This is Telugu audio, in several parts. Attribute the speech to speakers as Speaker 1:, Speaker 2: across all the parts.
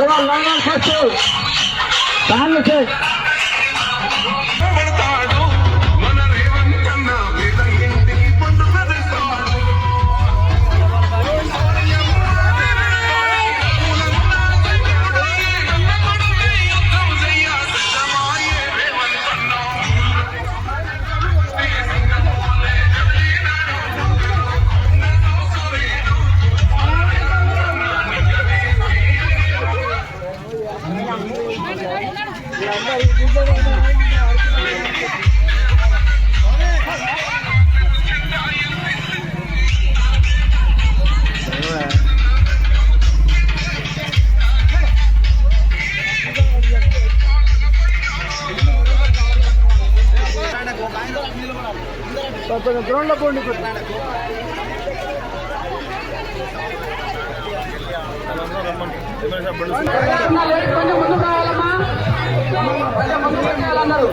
Speaker 1: নরমাল নরমাল খাচ্ছে
Speaker 2: ধান గ్రౌండ్లో పోండి ముందు రావాలన్నారు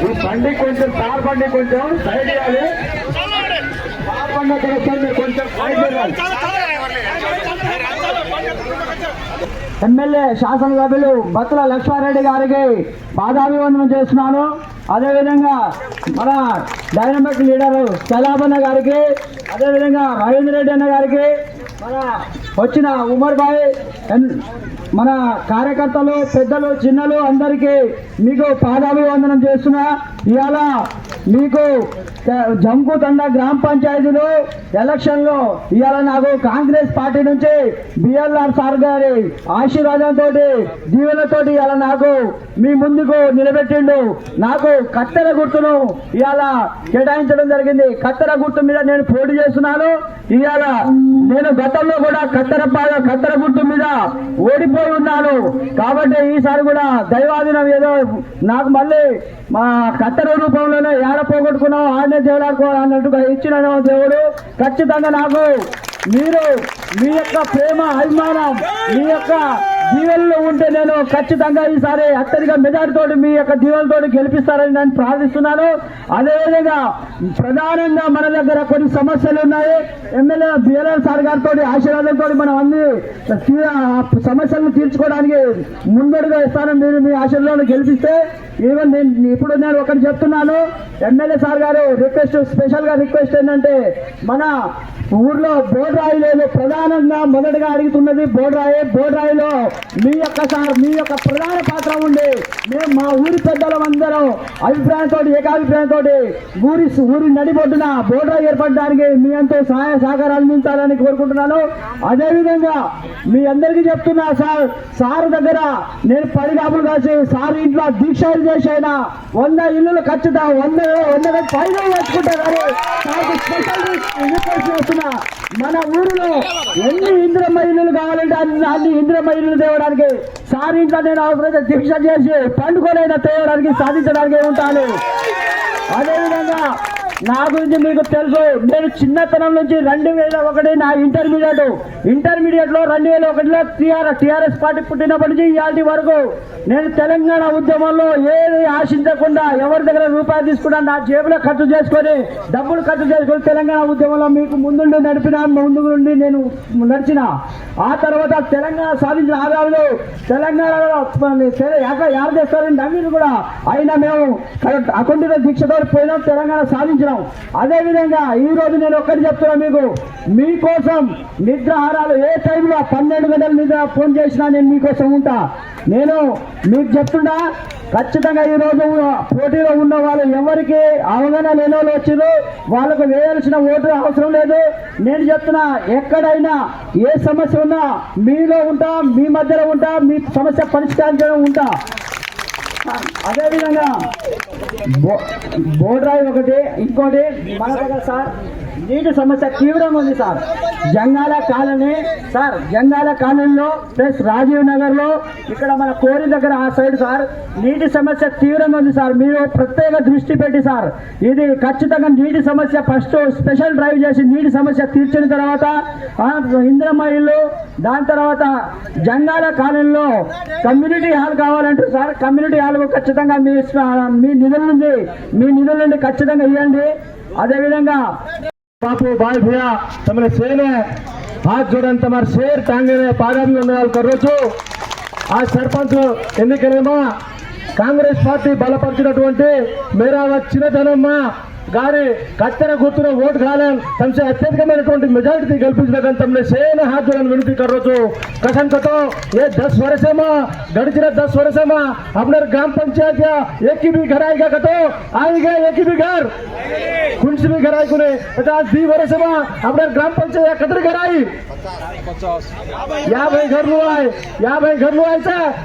Speaker 2: ఈ బండి కొంచెం కార్ బండి కొంచెం సైడ్ ఇవ్వాలి కార్ బండి కొంచెం సైడ్ ఇవ్వాలి ఎమ్మెల్యే శాసనసభ్యులు బత్తుల లక్ష్మారెడ్డి గారికి పాదాభివందనం చేస్తున్నాను. అదేవిధంగా మన డైనమిక్ లీడర్ చలాబన్న గారికి అదేవిధంగా రవీంద్ర రెడ్డి అన్న గారికి మన వచ్చిన ఉమర్ భాయ్ ఎన్- మన కార్యకర్తలు పెద్దలు చిన్నలు అందరికీ మీకు పాదాభివందనం చేస్తున్నా. ఇవాళ మీకు జంకుతండ గ్రామ పంచాయతీలు ఎలక్షన్లో ఇవాళ నాకు కాంగ్రెస్ పార్టీ నుంచి బిఎల్ఆర్ సార్ గారి ఆశీర్వాదంతో దీవెనతోటి ఇవాళ నాకు మీ ముందుకు నిలబెట్టిండు. నాకు కత్తెర గుర్తును ఇవాళ కేటాయించడం జరిగింది. కత్తెర గుర్తు మీద నేను పోటీ చేస్తున్నాను. ఇవాళ నేను గతంలో కూడా కత్తెర కత్తెర గుట్టు మీద ఓడిపోయి ఉన్నాను. కాబట్టి ఈసారి కూడా దైవాధీనం ఏదో నాకు మళ్ళీ మా కత్తెర రూపంలోనే ఏడ పోగొట్టుకున్నావు ఆడనే దేవుడాడుకో అన్నట్టుగా ఇచ్చిన దేవుడు. ఖచ్చితంగా నాకు మీరు మీ యొక్క ప్రేమ అభిమానం మీ యొక్క దీవెల్లో ఉంటే నేను ఖచ్చితంగా ఈసారి అత్యధిక మెజార్టీతో మీ యొక్క దీవెలతో గెలిపిస్తారని నేను ప్రార్థిస్తున్నాను. అదేవిధంగా ప్రధానంగా మన దగ్గర కొన్ని సమస్యలు ఉన్నాయి. ఎమ్మెల్యే బిఎల్ఎల్ సార్ గారితో ఆశీర్వాదంతో మనం అన్ని సమస్యలను తీర్చుకోవడానికి ముందడుగా ఇస్తాను మీరు మీ ఆశీర్వాదాలు గెలిపిస్తే ఈవెన్ నేను ఇప్పుడు నేను ఒకటి చెప్తున్నాను. ఎమ్మెల్యే సార్ గారు రిక్వెస్ట్ స్పెషల్గా రిక్వెస్ట్ ఏంటంటే మన ఊర్లో బోర్రాయి లేదు. ప్రధానంగా మొదటగా అడుగుతున్నది బోర్రాయి బోర్రాయిలో మీ యొక్క సార్ మీ యొక్క ప్రధాన పాత్ర ఉండి మేము మా ఊరి పెద్దలం అందరం అభిప్రాయంతో ఏకాభిప్రాయంతో ఊరి ఊరి నడిబొడ్డున బోర్డర్ ఏర్పడడానికి మీ అంతా సహాయ సహకారాలు అందించాలని కోరుకుంటున్నాను. అదేవిధంగా మీ అందరికీ చెప్తున్నా సార్ సార్ దగ్గర నేను పది కాపులు కాసి సార్ ఇంట్లో దీక్షలు చేసైనా వంద ఇల్లులు ఖచ్చితంగా వంద వంద పైన వేసుకుంటారు సార్కు స్పెషల్ రిక్వెస్ట్ చేస్తున్నా మన ఊరిలో ఎన్ని ఇంద్రమ్మ ఇల్లులు కావాలంటే అన్ని అన్ని ఇల్లు తేవడానికి సార్ ఇంట్లో నేను అవసరమైతే దీక్ష చేసి పండుకోలేదా తేవడానికి సాధించడానికి ఉంటాను అదేవిధంగా నా గురించి మీకు తెలుసు. నేను చిన్నతనం నుంచి రెండు వేల ఒకటి నా ఇంటర్మీడియట్ ఇంటర్మీడియట్లో రెండు వేల ఒకటిలో టీఆర్ టీఆర్ఎస్ పార్టీ పుట్టినప్పటి నుంచి ఇవాళ వరకు నేను తెలంగాణ ఉద్యమంలో ఏది ఆశించకుండా ఎవరి దగ్గర రూపాయలు తీసుకున్నా నా జేబులో ఖర్చు చేసుకొని డబ్బులు ఖర్చు చేసుకొని తెలంగాణ ఉద్యమంలో మీకు ముందుండి నడిపిన ముందు నుండి నేను నడిచిన. ఆ తర్వాత తెలంగాణ సాధించిన ఆదాయాలు తెలంగాణలో యారు చేస్తారని నమ్మిన కూడా. అయినా మేము అకుంఠిత దీక్షతో పోయినాం తెలంగాణ సాధించిన. అదే విధంగా ఈ రోజు నేను ఒక్కటి చెప్తున్నా మీకు. మీకోసం నిద్రాహారాలు ఏ టైంలో పన్నెండు గంటల నిద్ర ఫోన్ చేసినా నేను మీకోసం ఉంటా. నేను మీకు చెప్తున్నా ఖచ్చితంగా ఈ రోజు పోటీలో ఉన్న వాళ్ళు ఎవరికి అవగాహన లేని వాళ్ళు వచ్చారు వాళ్ళకు వేయాల్సిన ఓటు అవసరం లేదు. నేను చెప్తున్నా ఎక్కడైనా ఏ సమస్య ఉన్నా మీలో ఉంటా మీ మధ్యలో ఉంటా మీ సమస్య పరిష్కరించడం ఉంటా. అదేవిధంగా బోర్డ్రాయి ఒకటి ఇంకోటి మన దగ్గర సార్. నీటి సమస్య తీవ్రంగా ఉంది sir. Jangala colony sir Jangala కాలనీలో ప్లస్ రాజీవ్ నగర్లో ఇక్కడ మన కోరి దగ్గర ఆ సైడ్ సార్ నీటి సమస్య తీవ్రంగా ఉంది సార్. మీరు ప్రత్యేక దృష్టి పెట్టి సార్ ఇది ఖచ్చితంగా నీటి సమస్య ఫస్ట్ స్పెషల్ డ్రైవ్ చేసి నీటి సమస్య తీర్చిన తర్వాత ఆ, ఇందిరమ్మ ఇల్లు దాని తర్వాత జంగాల కాలనీలో కమ్యూనిటీ హాల్ కావాలంటే సార్ కమ్యూనిటీ హాల్ ఖచ్చితంగా మీ మీ నిధుల నుండి మీ నిధుల నుండి ఖచ్చితంగా ఇవ్వండి. అదేవిధంగా
Speaker 3: બાપુ ભાઈ ભૈયા, તમને ને હાથ જોડીને તમારા શેર ટાંગીને પાગાવી વંદનાલ કરો છો. આ સરપંચ ఎన్నికలమా కాంగ్రెస్ పార్టీ బలపరిచినటువంటి మేరావత్ చిన్నతనమ్మ గారి కత్తెర గుర్తున ఓటు కాలం తమసే అత్యధికమైనటువంటి घर आएगा कतो आएगा एक भी घर कुछ भी घर कुने पचास दी वर्ष में अपने ग्राम पंचायत कतर घर आई या भाई घर या भाई घर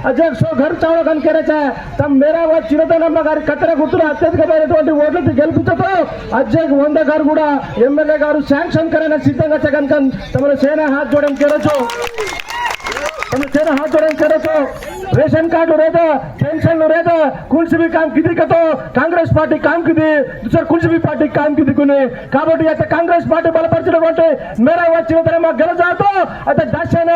Speaker 3: अजय सो घर तब मेरा अत्यधिक मेरे तो वोट అజయ్ వంద గారు కూడా ఎమ్మెల్యే గారు శాంక్షన్ కరైన సిద్ధంగా తమ సేన హాత్ చూడడం చేరొచ్చు તમે જેને હાથ જોડીને કરો છો રેશન કાર્ડ રહેતા પેન્શન રહેતા કુલ્સ બી કામગીરી કરતો కాంగ్రెస్ పార్టీ కాంకిది. సార్ కుల్సిబి పార్టీ కాంకిదికుని. కాబట్టి అయితే కాంగ్రెస్ పార్టీ బలపరచడం అంటే మేరా వచ్చిన తరమ గెలజాతో అయితే దర్శన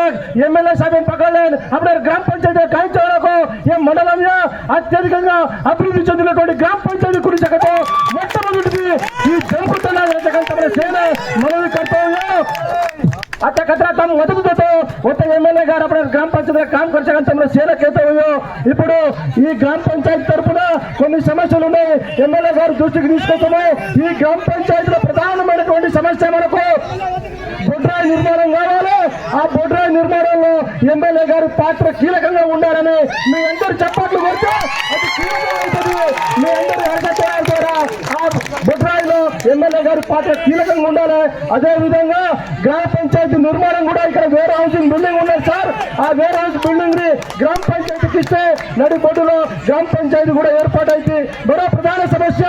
Speaker 3: ఎమ్మెల్యే సభ్యుని పక్కలేన్ అప్పుడే గ్రామ పంచాయతీ కాయించవరకు ఏ మండలంలో అత్యధికంగా అభివృద్ధి చెందినటువంటి గ్రామ పంచాయతీ గురించి మొట్టమొదటిది ఈ జంపుతున్న సేన మనవి కర్తవ్యం. आता कचरा తమ మద్దతు దేతో ఒక ఎమ్మెల్యే గారు అప్పుడు గ్రామ పంచాయతీ కామ్ ఖర్చు తమ సేన కేతవ్యో ఇప్పుడు ఈ గ్రామ పంచాయతీ తరపున కొన్ని సమస్యలు ఉన్నాయి ఎమ్మెల్యే గారు దృష్టికి తీసుకొస్తాము ఈ గ్రామ పంచాయతీలో ప్రధానమైనటువంటి సమస్య మనకు బొడ్రాయి నిర్మాణం కావాలి ఆ బొడ్రాయి నిర్మాణంలో ఎమ్మెల్యే గారు పాత్ర కీలకంగా ఉండాలని మీ అందరు చప్పట్లు కొడితే అది కీలకమవుతుంది మీ అందరు అరగట్టారు కూడా ఆ విషయంలో ఎమ్మెల్యే గారి పాత్ర కీలకంగా ఉండాలి. అదే విధంగా గ్రామ పంచాయతీ నిర్మాణం కూడా ఇక్కడ వేర్ హౌసింగ్ బిల్డింగ్ ఉన్నది సార్. ఆ వేర్ హౌస్ బిల్డింగ్ని గ్రామ పంచాయతీకి ఇస్తే నడిబొడ్డులో గ్రామ పంచాయతీ కూడా ఏర్పాటైంది. మరో ప్రధాన సమస్య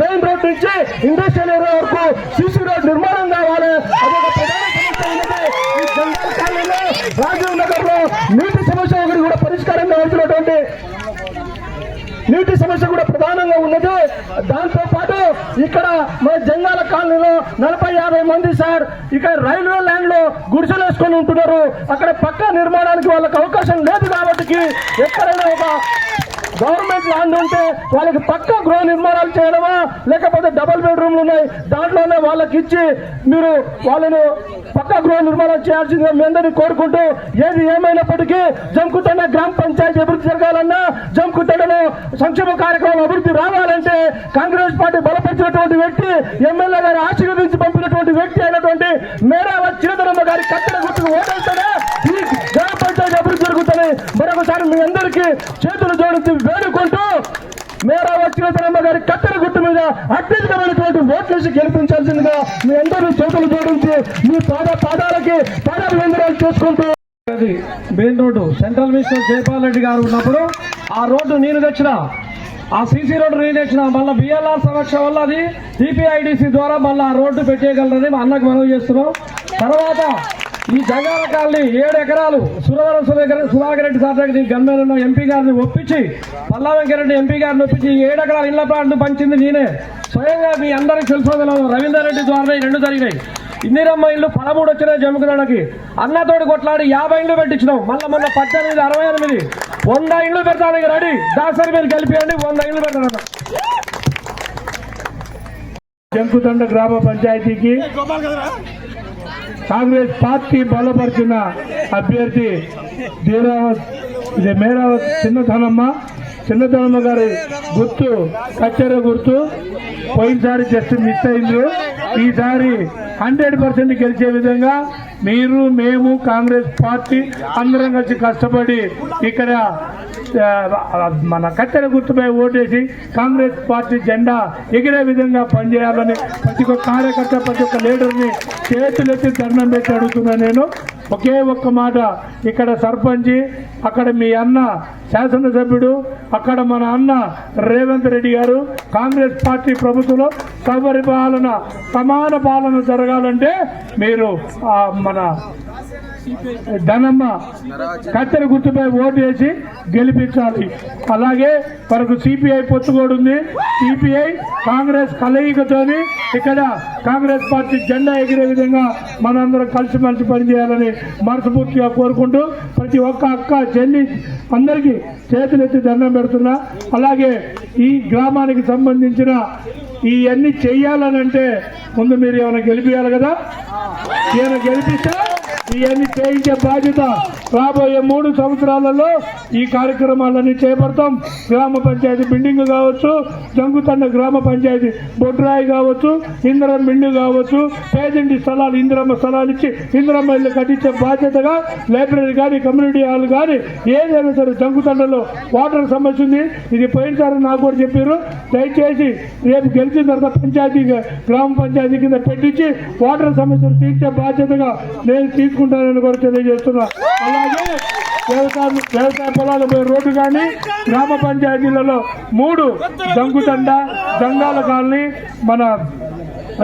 Speaker 3: మెయిన్ రోడ్ నుంచి ఇండస్ట్రియల్ ఏరియా వరకు సిసి రోడ్ నిర్మాణం కావాలి అదొక ప్రధాన సమస్య ఉన్నది ఈ జంగల్ కాలనీలో రాజీవ్ నగర్లో నీటి సమస్య ఒకటి కూడా పరిష్కారం కావాల్సినటువంటి నీటి సమస్య కూడా ప్రధానంగా ఉన్నది దాంతో పాటు ఇక్కడ మన జంగాల కాలనీలో నలభై యాభై మంది సార్. ఇక్కడ రైల్వే ల్యాండ్లో గుడిసెలు వేసుకొని ఉంటున్నారు. అక్కడ పక్క నిర్మాణానికి వాళ్ళకి అవకాశం లేదు కాబట్టి ఎక్కడైనా ఒక గవర్నమెంట్ ల్యాండ్ ఉంటే వాళ్ళకి పక్క గృహ నిర్మాణాలు చేయడమా? లేకపోతే డబల్ బెడ్రూమ్లు ఉన్నాయి దాంట్లోనే వాళ్ళకి ఇచ్చి మీరు వాళ్ళను పక్క గృహ నిర్మాణం చేయాల్సిందిగా మీ అందరినీ కోరుకుంటూ ఏది ఏమైనప్పటికీ జంకుతండ గ్రామ పంచాయతీ అభివృద్ధి జరగాలన్నా జంకుతండలో సంక్షేమ కార్యక్రమం అభివృద్ధి రావాలంటే కాంగ్రెస్ పార్టీ బలపరిచినటువంటి వ్యక్తి ఎమ్మెల్యే గారు ఆశీర్వదించి పంపినటువంటి వ్యక్తి అయినటువంటి మేరావ చిరదరమ్మ గారి కట్టెల గుర్తుకు ఓటేస్తాడా ఈ గ్రామ పంచాయతీ అభివృద్ధి జరుగుతుంది మరొకసారి మీ అందరికీ చేతులు జోడించి వేడుకుంటూ మేరా వచ్చిన తరమ్మ గారి కత్తెర గుట్టు మీద అత్యధికమైనటువంటి ఓట్లేసి గెలిపించాల్సిందిగా మీ అందరూ చేతులు జోడించి మీ పాద పాదాలకి పాదాభివందనాలు చేసుకుంటూ
Speaker 4: అది main road central minister Jaipal Reddy గారు ఉన్నప్పుడు ఆ రోడ్డు నేను తెచ్చిన ఆ సీసీ రోడ్డు నేను తెచ్చిన మళ్ళీ బిఎల్ఆర్ సమక్ష వల్ల అది టీపీఐడిసి ద్వారా మళ్ళీ ఆ రోడ్డు పెట్టేయగలరని మా అన్నకు మనవి చేస్తున్నాం. తర్వాత ఈ జగాల కాలనీ ఏడు ఎకరాలు సురవరం సుధాకర్ రెడ్డి సార్ దగ్గర గన్మేలు ఉన్న ఎంపీ గారిని ఒప్పించి పల్లా వెంకరెడ్డి ఎంపీ గారిని ఒప్పించి ఏడు ఎకరాలు ఇళ్ళ ప్లాంట్ పంచింది నేనే. స్వయంగా మీ అందరికి తెలుసు రవీందర్ రెడ్డి ద్వారా రెండు జరిగినాయి. ఇందిరమ్మ ఇల్లు పదమూడు వచ్చినాయి జమ్ముకున్నాడకి అన్నతోటి కొట్లాడి యాభై ఇళ్ళు పెట్టించినాం. మళ్ళీ మొన్న పద్దెనిమిది అరవై ఎనిమిది. వంద ఇళ్ళు పెడతానికి రెడీ. దాసరి మీరు కలిపియండి వంద ఇళ్ళు పెట్టారన్న.
Speaker 3: జంకుతండ గ్రామ పంచాయతీకి కాంగ్రెస్ పార్టీ బలపరిచిన అభ్యర్థి ధీరావత్ ఇది మేరావత్ చిన్నతనమ్మ. చిన్నతనమ్మ గారి గుర్తు కచ్చెర గుర్తు. పోయినసారి జస్ట్ మిస్ అయింది. ఈసారి హండ్రెడ్ పర్సెంట్ గెలిచే విధంగా మీరు మేము కాంగ్రెస్ పార్టీ అందరం కలిసి కష్టపడి ఇక్కడ మన కత్తెర గుర్తుపై ఓటేసి కాంగ్రెస్ పార్టీ జెండా ఎగిరే విధంగా పనిచేయాలని ప్రతి ఒక్క కార్యకర్త ప్రతి ఒక్క లీడర్ని చేతులెత్తి దండం పెట్టి అడుగుతున్నా నేను. ఒకే ఒక్క మాట ఇక్కడ సర్పంచి అక్కడ మీ అన్న శాసనసభ్యుడు అక్కడ మన అన్న రేవంత్ రెడ్డి గారు కాంగ్రెస్ పార్టీ ప్రభుత్వంలో సపరిపాలన సమాన పాలన జరగాలంటే మీరు మన ధనమ్మ కత్తెర గుర్తుపై ఓటు వేసి గెలిపించాలి. అలాగే మనకు సిపిఐ పొత్తుకోడు ఉంది. సిపిఐ కాంగ్రెస్ కలయికతోని ఇక్కడ కాంగ్రెస్ పార్టీ జెండా ఎగిరే విధంగా మనందరం కలిసిమెలిసి పనిచేయాలని మనస్ఫూర్తిగా కోరుకుంటూ ప్రతి ఒక్క అక్క చెల్లి అందరికీ చేతులెత్తి దండం పెడుతున్నా. అలాగే
Speaker 5: ఈ గ్రామానికి సంబంధించిన ఇవన్నీ చెయ్యాలనంటే ముందు మీరు ఏమైనా గెలిపించాలి కదా? ఏమైనా గెలిపిస్తే ఇవన్నీ చేయించే బాధ్యత రాబోయే మూడు సంవత్సరాలలో ఈ కార్యక్రమాలన్నీ చేపడతాం. గ్రామ పంచాయతీ బిల్డింగ్ కావచ్చు జంగుతండ గ్రామ పంచాయతీ బొడ్రాయి కావచ్చు ఇందిరం బిల్లు కావచ్చు పేదింటి స్థలాలు ఇందిరమ్మ స్థలాలు ఇచ్చి ఇందిరమ్మ ఇల్లు కట్టించే బాధ్యతగా లైబ్రరీ కానీ కమ్యూనిటీ హాల్ కానీ ఏదైనా సరే జంగుతండలో వాటర్ సమస్య ఉంది. ఇది పోయినసారి నాకు కూడా చెప్పారు. దయచేసి రేపు గెలిచిన తర్వాత పంచాయతీ గ్రామ పంచాయతీ కింద పెట్టించి వాటర్ సమస్యలు తీర్చే బాధ్యతగా నేను తీసుకుంటారని కూడా తెలియజేస్తున్నా. అలాగే వ్యవసాయ వ్యవసాయ పొలాలు పోయే రోడ్డు కానీ గ్రామ పంచాయతీలలో మూడు దంగుతండ దండాల కాలనీ మన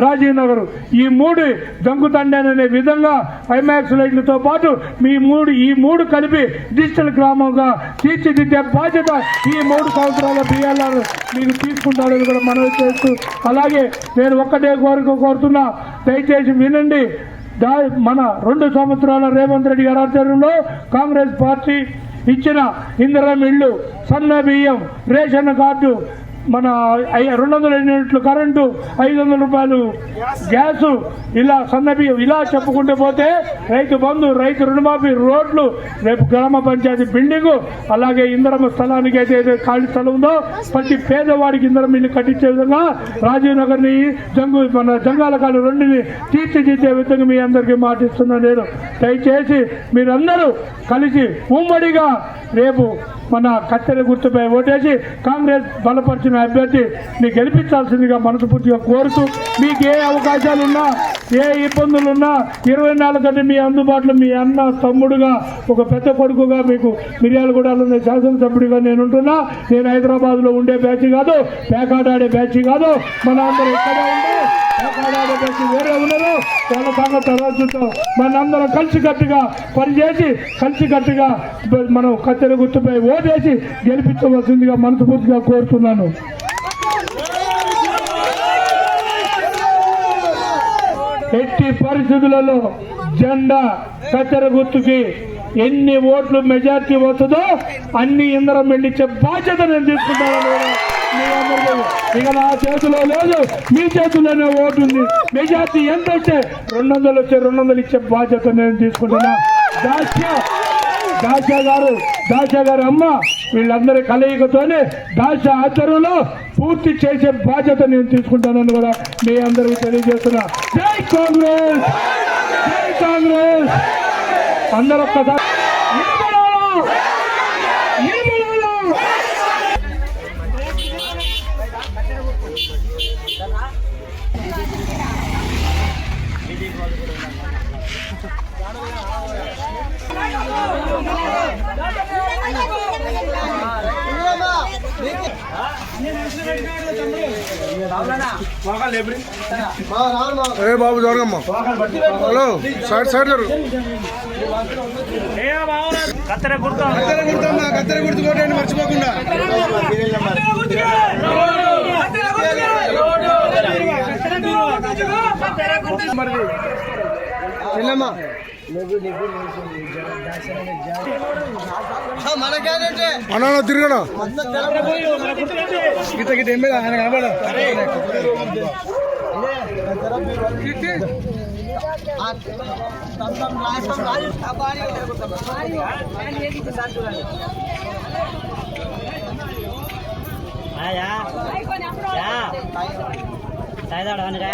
Speaker 5: రాజీవ్ నగర్ ఈ మూడు దంకుతండనే విధంగా ఐమాక్స్ లైట్లతో పాటు మీ మూడు ఈ మూడు కలిపి డిజిటల్ గ్రామంగా తీర్చిదిద్దే బాధ్యత ఈ మూడు సంవత్సరాల బిఎల్ఆర్ మీకు తీసుకుంటారని కూడా మనవి చేస్తూ అలాగే నేను ఒక్కటే కోరిక కోరుతున్నా. దయచేసి వినండి. దా మన రెండు సంవత్సరాల రేవంత్ రెడ్డి గారి ఆధ్వర్యంలో కాంగ్రెస్ పార్టీ ఇచ్చిన ఇందిరం ఇళ్ళు సన్న బియ్యం రేషన్ కార్డు మన రెండు వందల యూనిట్లు కరెంటు ఐదు వందల రూపాయలు గ్యాసు ఇలా సన్నపి ఇలా చెప్పుకుంటూ పోతే రైతు బంధు రైతు రుణమాఫీ రోడ్లు రేపు గ్రామ పంచాయతీ బిల్డింగు అలాగే ఇందిరమ్మ స్థలానికి అయితే ఖాళీ స్థలం ఉందో ప్రతి పేదవాడికి ఇందరం ఇల్లు కట్టించే విధంగా రాజీవ్ నగర్ని జంగు మన జంగాల కాలు రెండుని తీర్చిదిద్దే విధంగా మీ అందరికీ మాటిస్తున్నా నేను. దయచేసి మీరందరూ కలిసి ఉమ్మడిగా రేపు మన కత్తెర గుర్తుపై ఓటేసి కాంగ్రెస్ బలపరిచిన అభ్యర్థి మీ గెలిపించాల్సిందిగా మనస్ఫూర్తిగా కోరుతూ మీకు ఏ అవకాశాలున్నా ఏ ఇబ్బందులున్నా ఇరవై నాలుగు గంటలు మీ అందుబాటులో మీ అన్న తమ్ముడుగా ఒక పెద్ద కొడుకుగా మీకు మిర్యాలగూడలో శాసనసభ్యుడిగా నేను ఉంటున్నా నేను హైదరాబాద్లో ఉండే బ్యాచ్ కాదు పేకాటాడే బ్యాచ్ కాదు. మన అందరూ ఇక్కడే ఉండే వేరే ఉన్నారు వాళ్ళ సంగతి తర్వాత చూద్దాం. మనందరం కలిసికట్టుగా పనిచేసి కలిసికట్టుగా మనం కత్తెర గుర్తుపై ఓటేసి గెలిపించవలసిందిగా మనస్ఫూర్తిగా కోరుతున్నాను. ఎట్టి పరిస్థితులలో జెండా కత్తెర గుర్తుకి ఎన్ని ఓట్లు మెజార్టీ వస్తుందో అన్ని ఇందరం వెళ్ళిచ్చే బాధ్యత నేను తీసుకుంటాను. లేదు. ఇక నా చేతిలో లేదు. మీ చేతిలోనే ఓటు ఉంది. మెజార్టీ ఎంత వచ్చే రెండు వందలు వచ్చే రెండు వందలు ఇచ్చే బాధ్యత నేను తీసుకుంటున్నా. దాస్య దాస్య గారు దాస్య గారు అమ్మ వీళ్ళందరి కలయికతోనే దాస ఆధ్వర్యంలో పూర్తి చేసే బాధ్యత నేను తీసుకుంటానని కూడా మీ అందరికీ తెలియజేస్తున్నా. జై కాంగ్రెస్! జై కాంగ్రెస్! అందరూ ఒక్కసారి
Speaker 6: ఏ బాబు జరగమ్మా. హలో సైడ్ సైడ్ జరుగు. కత్తెర గుర్తమ్మా కత్తెర గుర్తు కొట్టండి మర్చిపోకుండా. అన్నా తిరగనా గీత గీత ఏం ఆయన కనబడ
Speaker 7: ఆయా యా సాయిదాడు అనగా